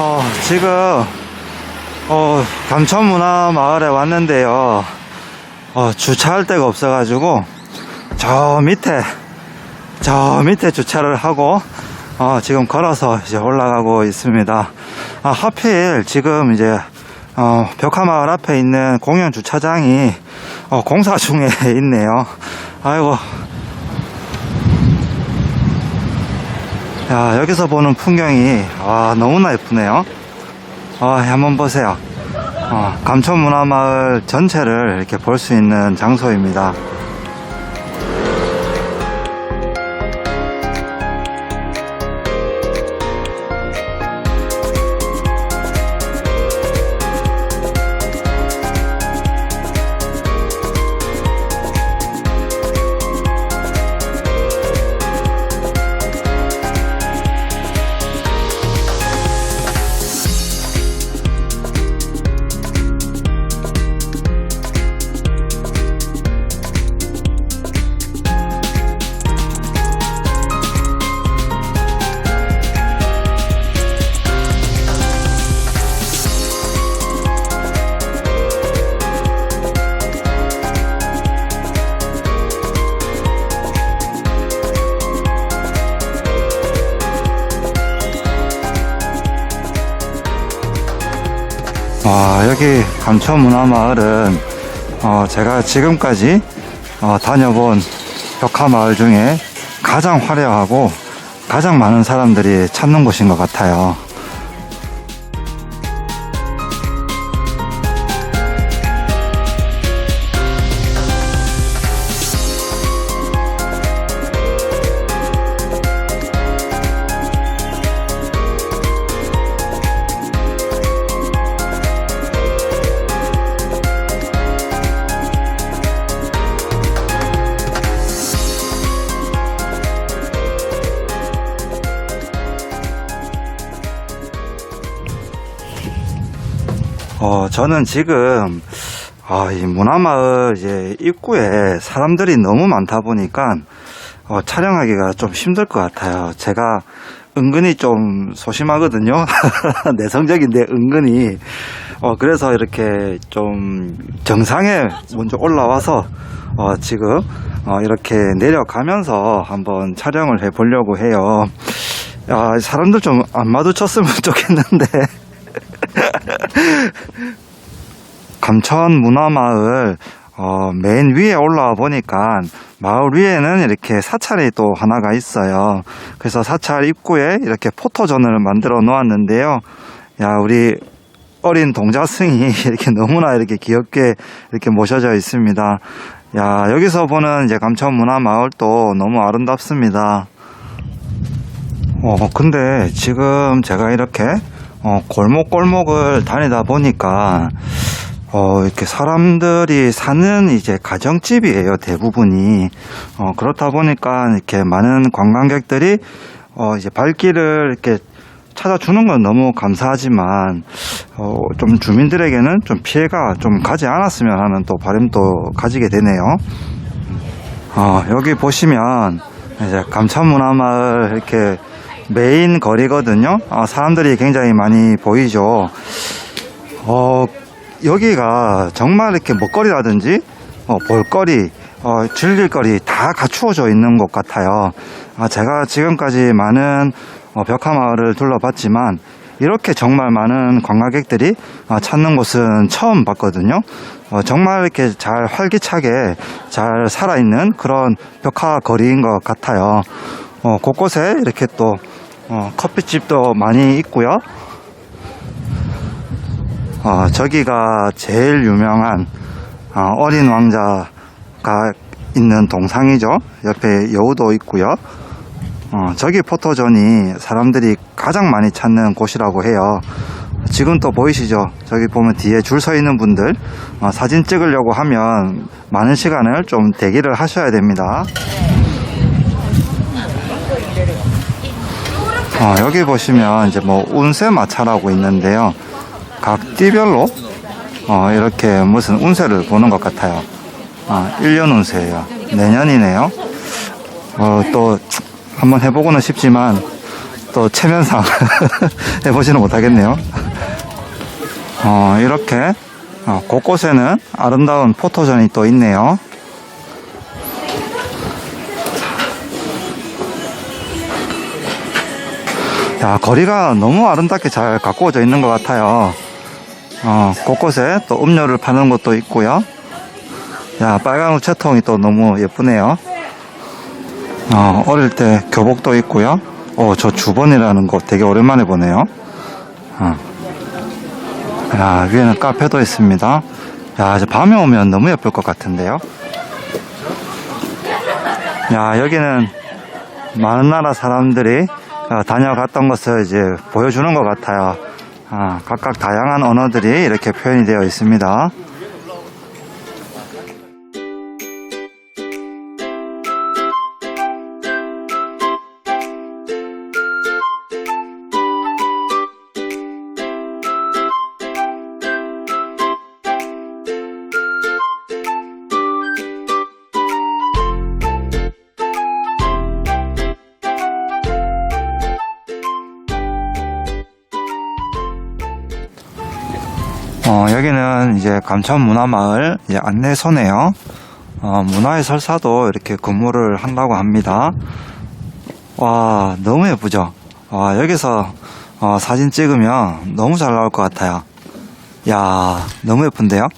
어, 지금, 어, 감천문화마을에 왔는데요. 어, 주차할 데가 없어 가지고, 저 밑에, 저 밑에 주차를 하고, 어, 지금 걸어서 이제 올라가고 있습니다. 아, 하필 지금 이제, 어, 벽화마을 앞에 있는 공영 주차장이, 어, 공사 중에 있네요. 아이고. 야, 여기서 보는 풍경이, 와, 너무나 예쁘네요. 아, 한번 보세요. 어, 감천문화마을 전체를 이렇게 볼 수 있는 장소입니다. 와, 여기 감천문화마을은, 어, 제가 지금까지, 어, 다녀본 벽화마을 중에 가장 화려하고 가장 많은 사람들이 찾는 곳인 것 같아요. 어, 저는 지금, 아, 이 문화마을 이제 입구에 사람들이 너무 많다 보니까, 어, 촬영하기가 좀 힘들 것 같아요. 제가 은근히 좀 소심하거든요. 내성적인데 은근히. 어, 그래서 이렇게 좀 정상에 먼저 올라와서, 어, 지금, 어, 이렇게 내려가면서 한번 촬영을 해 보려고 해요. 야, 사람들 좀 안 마주쳤으면 좋겠는데. 감천 문화마을 어, 맨 위에 올라와 보니까 마을 위에는 이렇게 사찰이 또 하나가 있어요. 그래서 사찰 입구에 이렇게 포토존을 만들어 놓았는데요. 야, 우리 어린 동자승이 이렇게 너무나 이렇게 귀엽게 이렇게 모셔져 있습니다. 야, 여기서 보는 이제 감천 문화 마을도 너무 아름답습니다. 어, 근데 지금 제가 이렇게 어, 골목골목을 다니다 보니까 어, 이렇게 사람들이 사는 이제 가정집이에요, 대부분이. 어, 그렇다 보니까 이렇게 많은 관광객들이 어, 이제 발길을 이렇게 찾아주는 건 너무 감사하지만, 어, 좀 주민들에게는 좀 피해가 좀 가지 않았으면 하는 또 바람도 가지게 되네요. 어, 여기 보시면 이제 감천문화마을 이렇게 메인 거리거든요. 어, 사람들이 굉장히 많이 보이죠. 어, 여기가 정말 이렇게 먹거리라든지 어, 볼거리, 어, 즐길거리 다 갖추어져 있는 것 같아요. 아, 제가 지금까지 많은 어, 벽화마을을 둘러봤지만 이렇게 정말 많은 관광객들이 어, 찾는 곳은 처음 봤거든요. 어, 정말 이렇게 잘 활기차게 잘 살아있는 그런 벽화 거리인 것 같아요. 어, 곳곳에 이렇게 또 어, 커피집도 많이 있고요. 어, 저기가 제일 유명한 어, 어린 왕자가 있는 동상이죠. 옆에 여우도 있고요. 어, 저기 포토존이 사람들이 가장 많이 찾는 곳이라고 해요. 지금 또 보이시죠? 저기 보면 뒤에 줄 서 있는 분들 어, 사진 찍으려고 하면 많은 시간을 좀 대기를 하셔야 됩니다. 어, 여기 보시면 이제 뭐 운세 마차라고 있는데요. 각 띠별로 어, 이렇게 무슨 운세를 보는 것 같아요. 아, 1년 운세예요. 내년이네요. 어, 또 한번 해보고는 싶지만 또또 체면상 해보지는 못하겠네요. 어, 이렇게 어, 곳곳에는 아름다운 포토존이 또 있네요. 야, 거리가 너무 아름답게 잘 가꾸어져 있는 것 같아요. 어, 곳곳에 또 음료를 파는 곳도 있고요. 야, 빨간 우체통이 또 너무 예쁘네요. 어, 어릴 때 교복도 있고요. 어, 저 주번이라는 곳 되게 오랜만에 보네요. 어. 야, 위에는 카페도 있습니다. 야, 이제 밤에 오면 너무 예쁠 것 같은데요. 야, 여기는 많은 나라 사람들이 어, 다녀갔던 것을 이제 보여주는 것 같아요. 아, 각각 다양한 언어들이 이렇게 표현이 되어 있습니다. 어, 여기는 이제 감천 문화마을 이제 안내소네요. 어, 문화의 설사도 이렇게 근무를 한다고 합니다. 와, 너무 예쁘죠? 와, 여기서 어, 사진 찍으면 너무 잘 나올 것 같아요. 야, 너무 예쁜데요?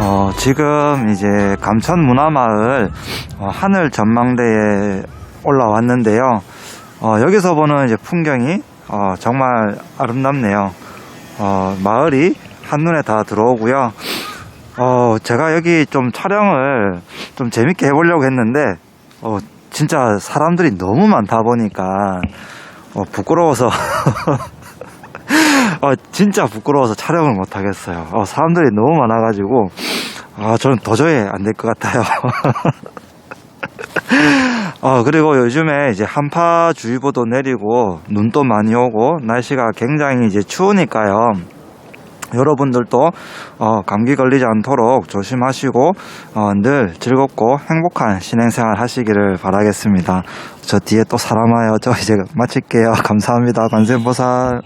어, 지금 이제 감천 문화마을 어, 하늘 전망대에 올라왔는데요. 어, 여기서 보는 이제 풍경이 어, 정말 아름답네요. 어, 마을이 한눈에 다 들어오고요. 어, 제가 여기 좀 촬영을 좀 재밌게 해보려고 했는데, 어, 진짜 사람들이 너무 많다 보니까, 어, 부끄러워서, 어, 진짜 부끄러워서 촬영을 못 하겠어요. 어, 사람들이 너무 많아가지고, 아, 저는 도저히 안 될 것 같아요. 어, 그리고 요즘에 이제 한파주의보도 내리고, 눈도 많이 오고, 날씨가 굉장히 이제 추우니까요. 여러분들도 어, 감기 걸리지 않도록 조심하시고 어, 늘 즐겁고 행복한 신행생활 하시기를 바라겠습니다. 저 뒤에 또 사람 와요. 저 이제 마칠게요. 감사합니다. 관세음보살.